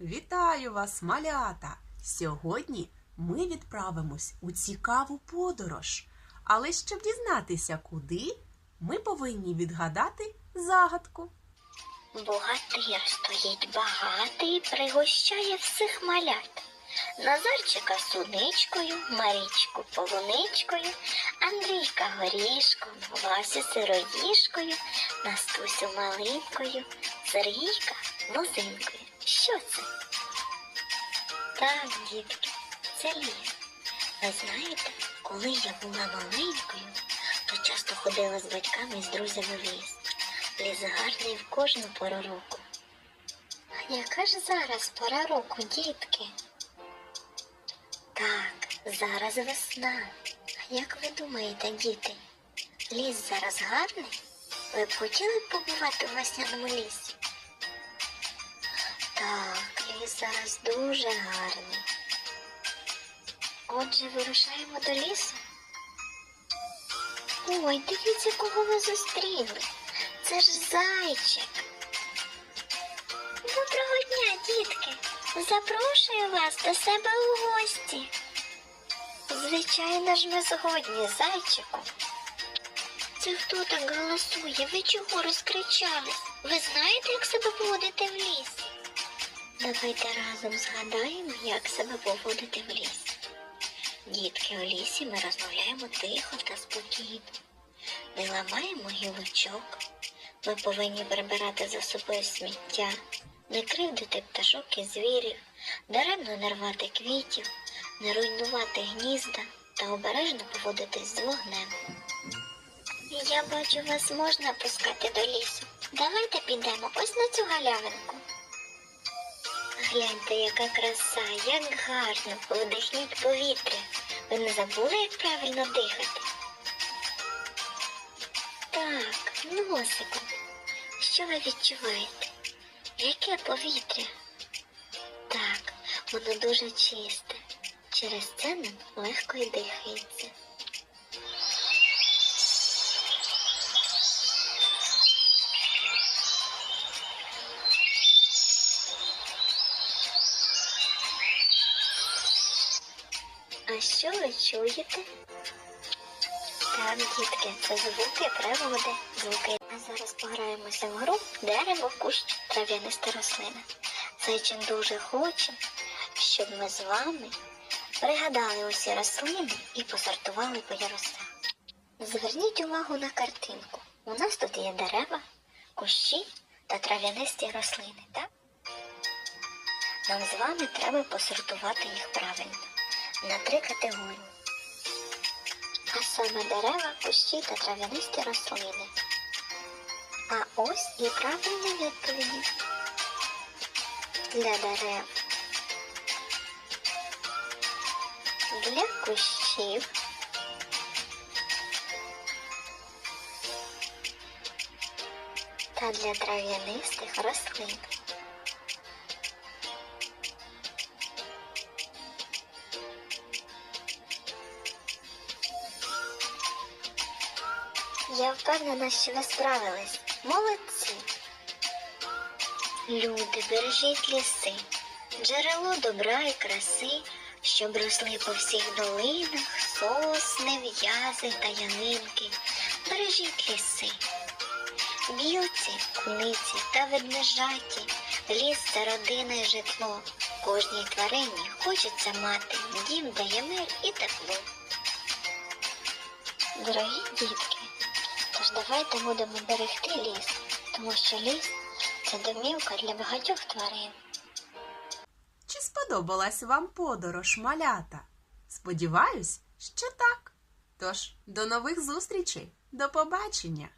Вітаю вас, малята! Сьогодні ми відправимось у цікаву подорож. Але щоб дізнатися, куди, ми повинні відгадати загадку. Богатир стоїть багатий, пригощає всіх малят. Назарчика суничкою, Марічку полуничкою, Андрійка горішком, Васю сироїшкою, Настусю малинкою, Сергійка лозинкою. Що це? Так, дітки, це ліс. Ви знаєте, коли я була маленькою, то часто ходила з батьками і з друзями в ліс. Ліс гарний в кожну пору року. А яка ж зараз пора року, дітки? Так, зараз весна. А як ви думаєте, діти? Ліс зараз гарний? Ви б хотіли побувати у весняному лісі? Так, ліс зараз дуже гарний. Отже, вирушаємо до лісу. Ой, дивіться, кого ви зустріли. Це ж зайчик. Доброго дня, дітки. Запрошую вас до себе у гості. Звичайно ж, ми згодні, зайчику. Це хто так голосує? Ви чого розкричались? Ви знаєте, як себе поводити в лісі? Давайте разом згадаємо, як себе поводити в лісі. Дітки, у лісі ми розмовляємо тихо та спокійно. Не ламаємо гілочок. Ми повинні прибирати за собою сміття, не кривдити пташок і звірів, даремно не рвати квітів, не руйнувати гнізда та обережно поводитись з вогнем. Я бачу, вас можна пускати до лісу. Давайте підемо ось на цю галявинку. Гляньте, яка краса, як гарно, вдихніть повітря. Ви не забули, як правильно дихати? Так, носиком. Що ви відчуваєте? Яке повітря? Так, воно дуже чисте. Через це нам легко й дихається. А що ви чуєте? Так, дітки, це звуки природи, звуки. А зараз пограємося в гру дерево, кущ, трав'яниста рослина. Зайчин дуже хоче, щоб ми з вами пригадали усі рослини і посортували по ярусах. Зверніть увагу на картинку. У нас тут є дерева, кущі та трав'янисті рослини, так? Нам з вами треба посортувати їх правильно на три категорії а саме дерева, кущі та трав'янисті рослини. А ось і правильні відповіді. Для дерев, для кущів, та для трав'янистих рослин. Я впевнена, що ви справились. Молодці. Люди, бережіть ліси, джерело добра і краси, щоб росли по всіх долинах, сосни, в'язи та янинки. Бережіть ліси. Білці, куниці та ведмежаті, ліс це родина і житло. Кожній тварині хочеться мати дім, де є мир і тепло. Дорогі дітки, давайте будемо берегти ліс, тому що ліс це домівка для багатьох тварин. Чи сподобалась вам подорож, малята? Сподіваюсь, що так. Тож, до нових зустрічей, до побачення!